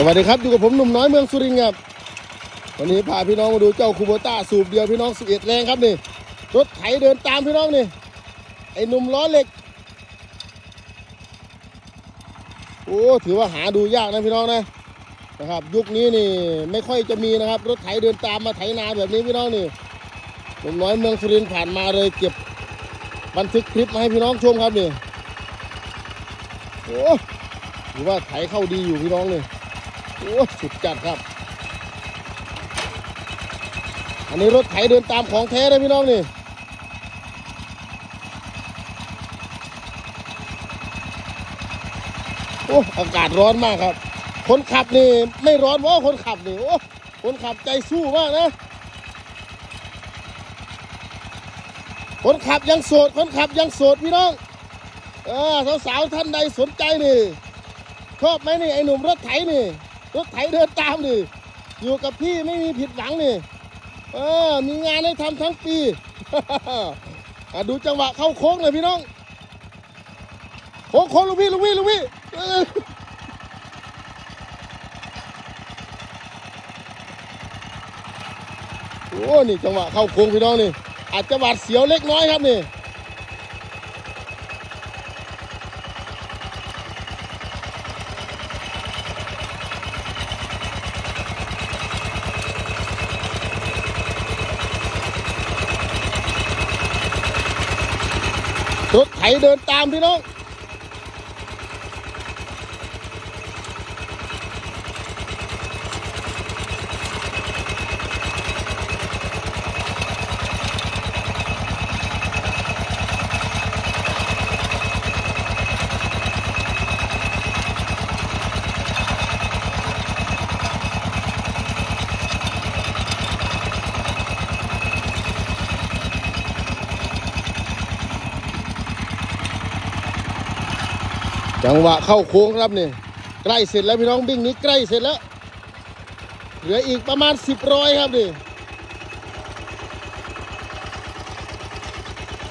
สวัสดีครับอยู่กับผมหนุ่มน้อยเมืองสุรินทร์ครับวันนี้พาพี่น้องมาดูเจ้าคูโบต้าสูบเดียวพี่น้อง11แรงครับนี่รถไถเดินตามพี่น้องนี่ไอ้หนุ่มล้อเหล็ก โอ้ถือว่าหาดูยากนะพี่น้องนะนะครับ ยุคนี้นี่ไม่ค่อยจะมีนะครับ รถไถเดินตามมาไถนาแบบนี้พี่น้องนี่หนุ่มน้อยเมืองสุรินทร์ผ่านมาเลยเก็บบันทึกคลิปมาให้พี่น้องชมครับนี่โอ้ถือว่าไถเข้าดีอยู่พี่น้องนี่ โอ้สุดจัดครับ อันนี้รถไถเดินตามของแท้เลยพี่น้องนี่โอ้อากาศร้อนมากครับ คนขับนี่ไม่ร้อนว่าคนขับนี่โอ้คนขับใจสู้มากนะ คนขับยังโสด คนขับยังโสดพี่น้อง เออสาวๆท่านใดสนใจนี่ชอบไหมนี่ไอ้หนุ่มรถไถนี่ รถไถเดินตามนี่อยู่กับพี่ไม่มีผิดหวังนี่เออมีงานให้ทำทั้งปีดูจังหวะเข้าโค้งเลยพี่น้องโค้งโค้งลูกพี่ลูกพี่ลูกพี่เออโอ้นี่จังหวะเข้าโค้งพี่น้องนี่อาจจะหวาดเสียวเล็กน้อยครับนี่ รถไถเดินตามพี่น้อง จังหวะเข้าโค้งครับนี่ใกล้เสร็จแล้วพี่น้องบิ้งนี้ใกล้เสร็จแล้ว เหลืออีกประมาณสิบร้อยครับนี่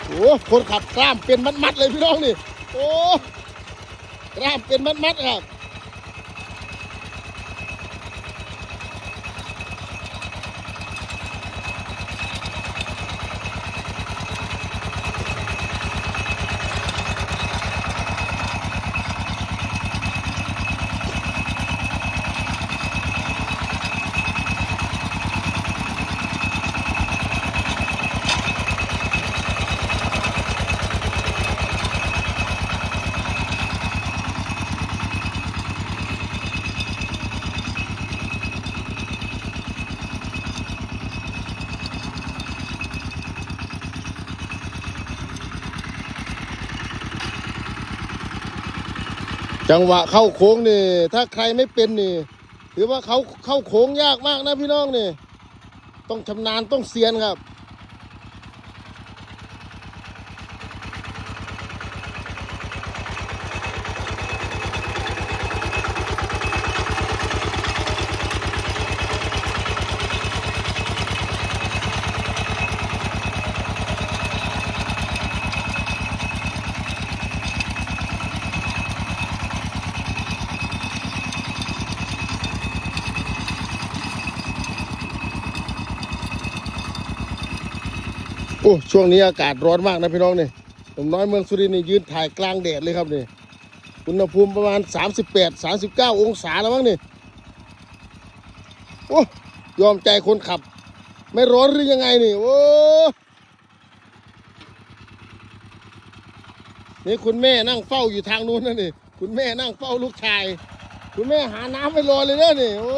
โอ้คนขับกล้ามเป็นมัดๆเลยพี่น้องนี่โอ้กล้ามเป็นมัดๆครับ จังหวะเข้าโค้งนี่ ถ้าใครไม่เป็นนี่ถือว่าเขาเข้าโค้งยากมากนะพี่น้องนี่ ต้องชำนาญต้องเซียนครับ อ้ช่วงนี้อากาศร้อนมากนะพี่น้องนี่ผมน้อยเมืองสุรินทร์นี่ยืนถ่ายกลางแดดเลยครับนี่อุณหภูมิประมาณ 38 39 องศาแล้วมั้งนี่โอ้ยอมใจคนขับ ไม่ร้อนหรือยังไงนี่โอ้นี่คุณแม่นั่งเฝ้าอยู่ทางนู้นนะนี่ คุณแม่นั่งเฝ้าลูกชาย คุณแม่หาน้ำไปรอเลยนะนี่โอ้